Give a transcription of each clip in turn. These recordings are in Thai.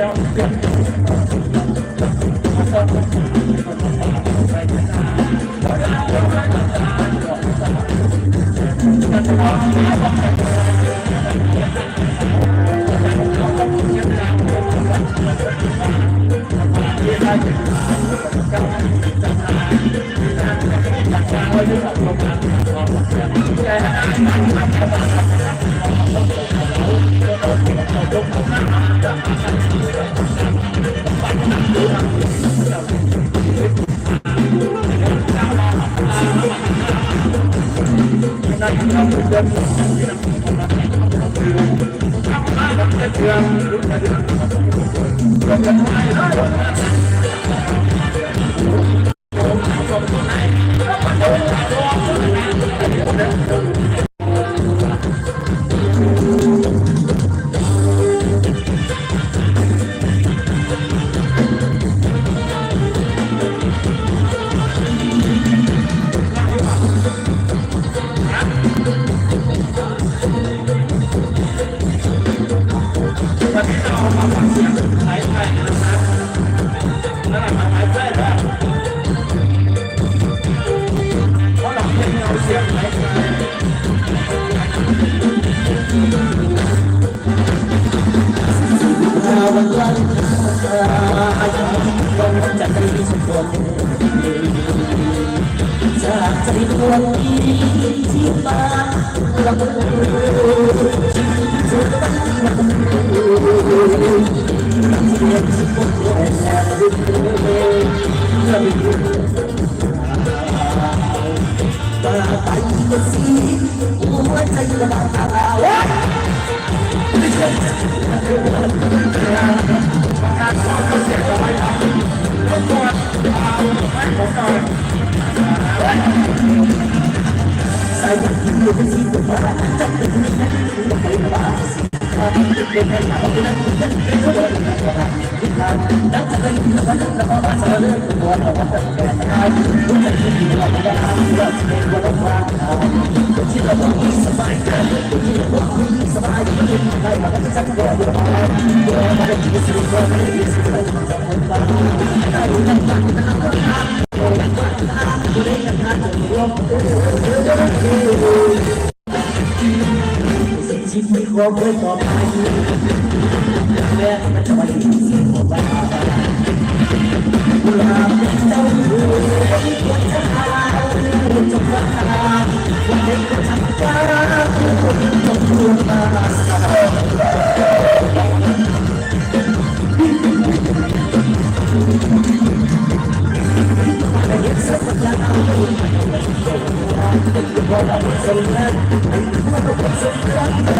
Ja. วัน คนจากใจดวงนี้ที่มาลำบาชีวิตสุดตั้งมัน ชีวิตของเพื่อนต่อไปแม่มันจะมาอยู่สิ่งของเราลาเป็นเจ้าอยู่วันจะพาวันจะพาวันเด็กก็ทำการคนต้องดูมาสวัสดีครับผมไม่เคยไรมองสวัสดีครับผมผมไม่เอาอะไรมาลุงอาลุงคุณระวัง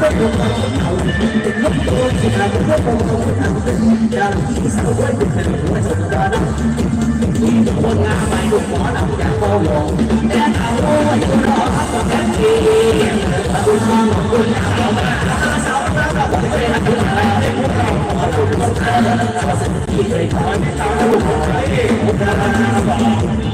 ป็นไว้ก่อนเดียวผมดูเรื่องชีวิตสิ่งใดของเราต้องเอาวิธีเรื่องนี้ไปมาลายเด็ดไปรับไปในหัวใจเราหัวใจไหนชั่วที่หัวใจเศร้าของเราไม่ต้องมาสายจนเราหัวใจเย็นคนงามไดูหมอลำจากโกโลแต่เขาว่าอยู่รอพักกับแค่ทีคุณมองคุณเอามาสาวเราสวัสดีครับผมใครอในตัวครับผมสวัสดีครับผมลูก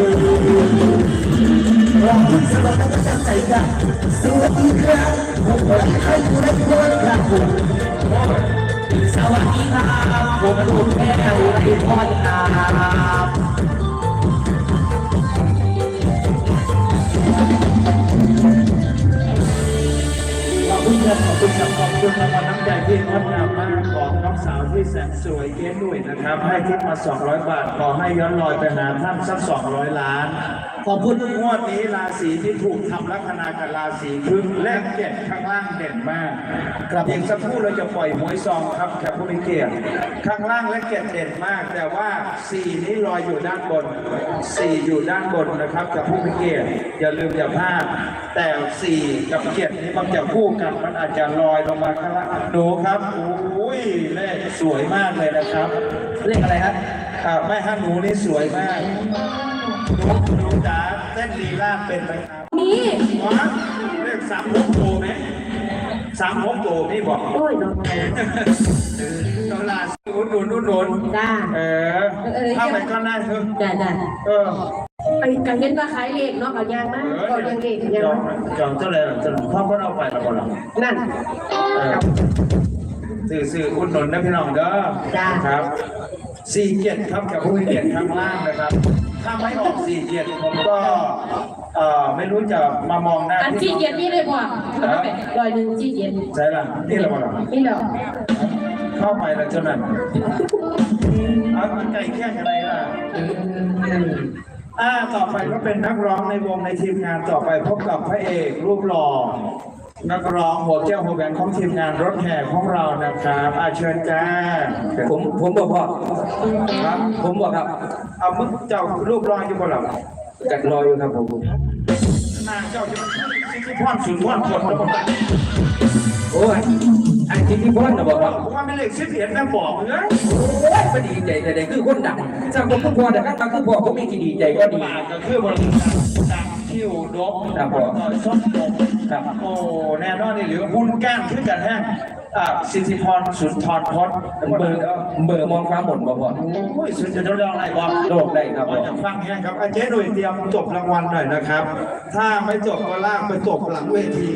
อุไรพรครับขอบคุ ครับขอบคุณครับขอบคุณรางวัลน้ำใจที่งดงามมากของน้องสาวที่แสนสวยเย้หนุ่ยนะครับ ให้ทิปมา 200 บาท ขอให้ย้อนรอยไปหาท่านสัก 200 ล้าน ขอบคุณงวดนี้ราศีที่ถูกทำลัคนากับราศีครึ่งแลกเจ็ดข้างล่างเด่นมากครับอีกสักครู่เราจะปล่อยหวยซองครับแขกผู้มีเกียรติข้างล่างและเจ็ดเด่นมาก แต่ว่าสี่นี้ลอยอยู่ด้านบนสี่อยู่ด้านบนนะครับกับผู้มีเกียรติอย่าลืมอย่าพลาดแต่สี่กับเจ็ดนี้มันจะคู่กันมันอาจจะลอยลงมาข้างล่างดูครับโอ้ยเลขสวยมากเลยนะครับเลขอะไรครับอ่าแม่ฮันหนูนี่สวยมากหนูหนูจ๋าเต้นลีลาเป็นไหมครับนี่วะเลขสามหกโตไหมสามหกโตนี่บอกโอ้ยน้องตลาดอุดหนุนอุดหนุนจ้าเออถ้าไปก็น่าเถอะจ้าจ้าเออ ไปกันเห็นว่าขายเลขเนาะกับยางมากก็ยังเลขยังจองจองเท่าไหร่ล่ะจะพ่อก็เอาไปแล้วก็หรอนั่นสื่อสื่ออุดหนุนนะพี่น้องเด้อจ้า ครับสี่เจ็ดครับกับผู้เกียรติข้างล่างนะครับ ถ้าไม่ออกสี่เจ็ดผมก็เอ่อไม่รู้จะมามองหน้าอันที่เย็นนี่เลยพ่อลอยหนึ่งที่เย็นใช่ล่ะนี่แหละบ่ล่ะนี่เนาะเข้าไปแล้วเจ้านั่นเอามันไก่แค่ไหนล่ะ อ่าต่อไปก็เป็นนักร้องในวงในทีมงานต่อไปพบกับพระเอกรูปหล่อนักร้องหัวแก้วหัวแหวนของทีมงานรถแห่ของเรานะครับอาเชิญจ้าผมผมบอกพ่อครับ ผมบอกครับ เอามึงเจ้ารูปรองอยู่บนหลังกัดรออยู่ครับผมนางเจ้าจะมันที่พ่อนสุนพ่อนคนแล้วผม โอ้ยไอ้ที่พี่พ่อนนะบอกครับว่าไม่เลขสิบเอ็ดแม่บอกเลยโอ้ยไม่ดีใจแต่เด็กคือคนดังถ้าผมคือพ่อแต่ก็คือพ่อผมมีที่ดีใจก็ดีปากก็คือบริษัทดังคิวดกครับผมต่อยส้มดกครับโอ้แน่นอนนี่หรือหุ้นแก้มขึ้นกันแห้งอ่าสิทธิพรสุนทรพจน์เบอร์เบอร์มองฟ้าหมดบอกพ่อโอ้ยสุดจะเรื่องอะไรบอกโลกได้ครับว่าจะฟังแห้งครับอาเจ๊หนุ่ยเตรียมจบรางวัลหน่อยนะครับ ถ้าไม่จบก็ลากไปจบหลังเวที